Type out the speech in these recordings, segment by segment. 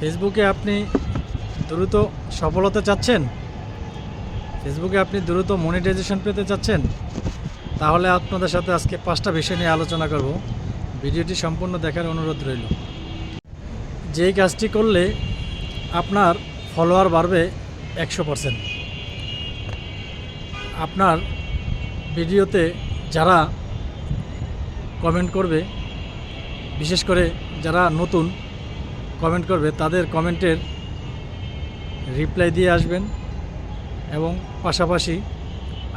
ফেসবুকে আপনি দ্রুত সফলতা চাচ্ছেন? ফেসবুকে আপনি দ্রুত মনিটাইজেশন পেতে চাচ্ছেন? তাহলে আপনাদের সাথে আজকে পাঁচটা বিষয় নিয়ে আলোচনা করব। ভিডিওটি সম্পূর্ণ দেখার অনুরোধ রইল। যেই কাজটি করলে আপনার ফলোয়ার বাড়বে একশো পারসেন্ট আপনার ভিডিওতে যারা কমেন্ট করবে, বিশেষ করে যারা নতুন কমেন্ট করবে, তাদের কমেন্টের রিপ্লাই দিয়ে আসবেন এবং পাশাপাশি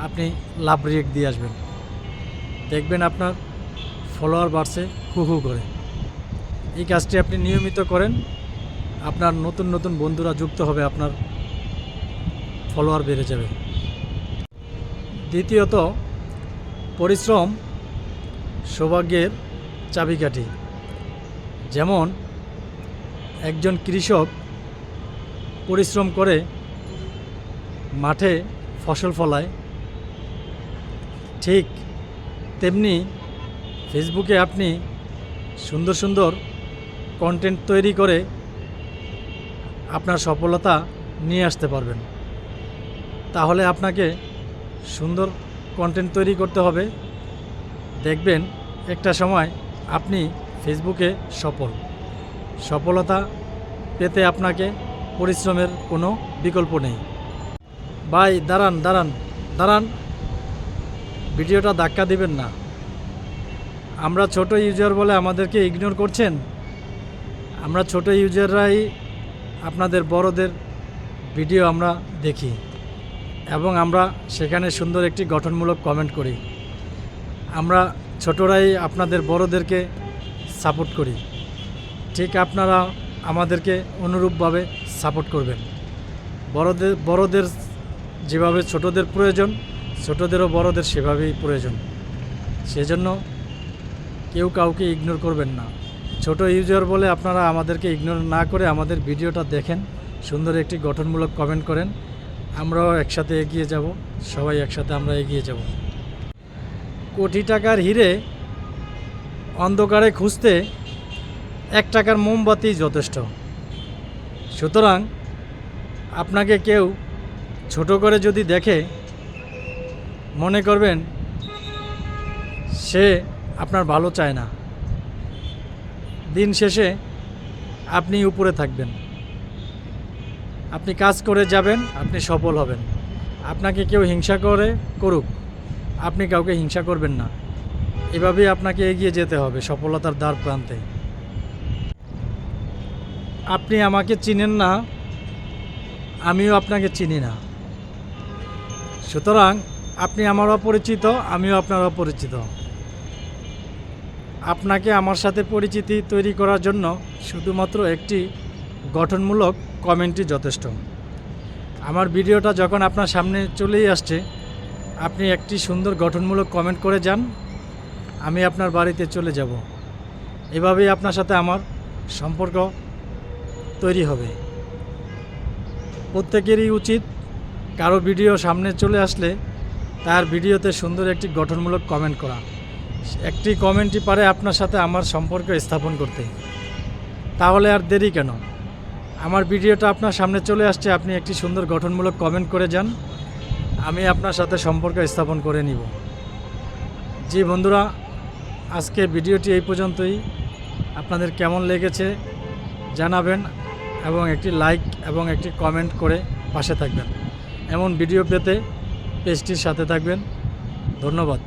আপনি লাভ রিয়েক্ট দিয়ে আসবেন। দেখবেন আপনার ফলোয়ার বাড়ছে হু হু করে। এই কাজটি আপনি নিয়মিত করেন, আপনার নতুন নতুন বন্ধুরা যুক্ত হবে, আপনার ফলোয়ার বেড়ে যাবে। দ্বিতীয়ত, পরিশ্রম সৌভাগ্যের চাবিকাঠি। যেমন একজন কৃষক পরিশ্রম করে মাঠে ফসল ফলায়, ঠিক তেমনি ফেসবুকে আপনি সুন্দর সুন্দর কন্টেন্ট তৈরি করে আপনার সফলতা নিয়ে আসতে পারবেন। তাহলে আপনাকে সুন্দর কন্টেন্ট তৈরি করতে হবে। দেখবেন একটা সময় আপনি ফেসবুকে সফল। সফলতা পেতে আপনাকে পরিশ্রমের কোনো বিকল্প নেই। ভাই, দাঁড়ান দাঁড়ান দাঁড়ান। ভিডিওটা ধাক্কা দিবেন না। আমরা ছোট ইউজার বলে আমাদেরকে ইগনোর করছেন? আমরা ছোট ইউজাররাই আপনাদের বড়দের ভিডিও আমরা দেখি এবং আমরা সেখানে সুন্দর একটি গঠনমূলক কমেন্ট করি। আমরা ছোটরাই আপনাদের বড়দেরকে সাপোর্ট করি। ঠিক আপনারা আমাদেরকে অনুরূপভাবে সাপোর্ট করবেন। বড়দের বড়দের যেভাবে ছোটদের প্রয়োজন, ছোটদেরও বড়দের সেভাবেই প্রয়োজন। সেজন্য কেউ কাউকে ইগনোর করবেন না। ছোট ইউজার বলে আপনারা আমাদেরকে ইগনোর না করে আমাদের ভিডিওটা দেখেন, সুন্দর একটি গঠনমূলক কমেন্ট করেন। আমরাও একসাথে এগিয়ে যাব, সবাই একসাথে আমরা এগিয়ে যাব। কোটি টাকার হিরে অন্ধকারে খুঁজতে এক টাকার মোমবাতি যথেষ্ট। সুতরাং আপনাকে কেউ ছোট করে যদি দেখে, মনে করবেন সে আপনার ভালো চায় না। দিন শেষে আপনি উপরে থাকবেন। আপনি কাজ করে যাবেন, আপনি সফল হবেন। আপনাকে কেউ হিংসা করে করুক, আপনি কাউকে হিংসা করবেন না। এভাবেই আপনাকে এগিয়ে যেতে হবে সফলতার দ্বার প্রান্তে। আপনি আমাকে চিনেন না, আমিও আপনাকে চিনি না। সুতরাং আপনি আমার অপরিচিত, আমিও আপনার অপরিচিত। আপনাকে আমার সাথে পরিচিতি তৈরি করার জন্য শুধুমাত্র একটি গঠনমূলক কমেন্টই যথেষ্ট। আমার ভিডিওটা যখন আপনার সামনে চলেই আসছে, আপনি একটি সুন্দর গঠনমূলক কমেন্ট করে যান, আমি আপনার বাড়িতে চলে যাব। এভাবেই আপনার সাথে আমার সম্পর্ক তৈরি হবে। প্রত্যেকেরই উচিত কারও ভিডিও সামনে চলে আসলে তার ভিডিওতে সুন্দর একটি গঠনমূলক কমেন্ট করা। একটি কমেন্টই পারে আপনার সাথে আমার সম্পর্ক স্থাপন করতে। তাহলে আর দেরি কেন? আমার ভিডিওটা আপনার সামনে চলে আসছে, আপনি একটি সুন্দর গঠনমূলক কমেন্ট করে যান। আমি আপনার সাথে সম্পর্ক স্থাপন করে নিব। জি বন্ধুরা আজকে ভিডিওটি এই পর্যন্তই। আপনাদের কেমন লেগেছে জানাবেন। এবং একটি লাইক এবং একটি কমেন্ট করে পাশে থাকবেন। এমন ভিডিও পেতে পেজটির সাথে থাকবেন। ধন্যবাদ।